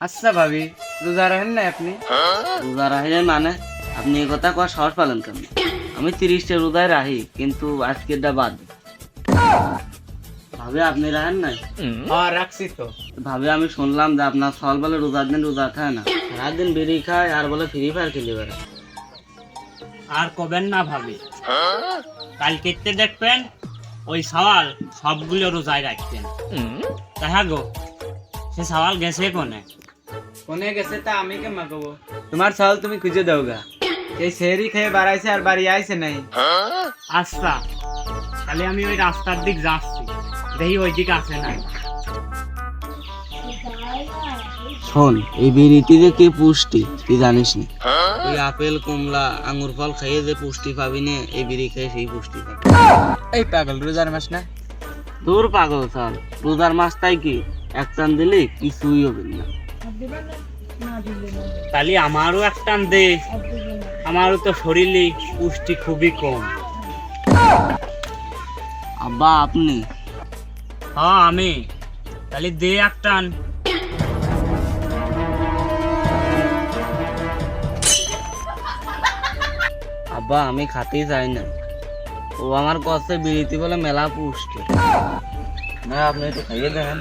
আচ্ছা ভাবি রোজা রাখেন না আপনি? রোজা রাহিলেন মানে? আপনি এই কথা কওয়ার সাহস পালেন কেন? আমি তিরিশটা রোজায় রাহি কিন্তু আজকেরটা বাদ ভাবে আপনি রাখেন নাই? হ্যাঁ রাখছি তো। ভাবে আমি শুনলাম যে আপনার সল বলে রোজার দিন রোজা খায় না। সারাদিন বেরিয়ে খায় আর বলে ফ্রি ফায়ার খেলে বেড়ায়। আর কবেন না ভাবি। কালকেতে দেখবেন ওই সওয়াল সবগুলো রোজায় রাখতেন। তাহা গো সে সওয়াল গেছে কোনে? কোনে গেছে তা আমি কে মাগবো তোমার চাউল তুমি খুঁজে দাও গা এই সেহরি খেয়ে বাড়াইছে আর বাড়ি আইছে নাই। আচ্ছা তাহলে আমি ওই রাস্তার দিক যাচ্ছি। দেখি ওই দিকে আছে না শোন এই বিড়িতে যে কি পুষ্টি তুই জানিস না? তুই আপেল কমলা আঙ্গুর ফল খাইয়ে যে পুষ্টি পাবি না এই বিড়ি খেয়ে সেই পুষ্টি পাবি। এই পাগল রোজার মাস না? তোর পাগল সাল রোজার মাস তাই কি? এক চান দিলে কিছুই হবে না। তাহলে আমারও একটা দে। আমারও তো শরীরে পুষ্টি খুবই কম। আব্বা আপনি? হ্যাঁ আমি। তাহলে দে একটা। আব্বা আমি খাতেই চাই না। ও আমার কাছে বিড়িতে বলে মেলা পুষ্টি। না আপনি একটু খাইয়ে দেখেন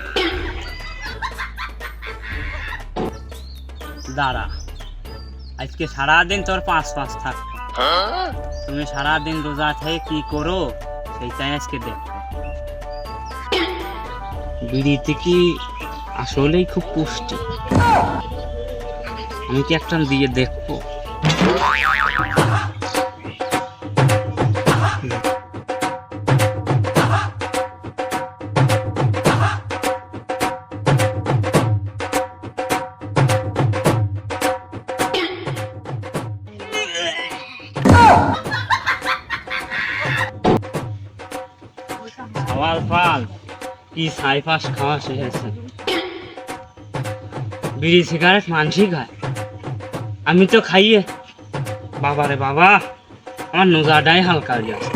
দাঁড়া। আজকে সারাদিন তোর পাঁচ পাঁচ থাকবে তুমি সারাদিন রোজা থেকে কি করো, সেইটাই আজকে দেখ। বিড়িতে কি আসলেই খুব পুষ্টি। আমি কি একটা দিয়ে দেখব? খাওয়ার পাল, কি সাইফাস খাওয়া শেষেছে বিড়ি সিগারেট, মানসি খায়। আমি তো খাইয়ে। বাবা রে বাবা, আমার নোজাটাই হালকা যাচ্ছে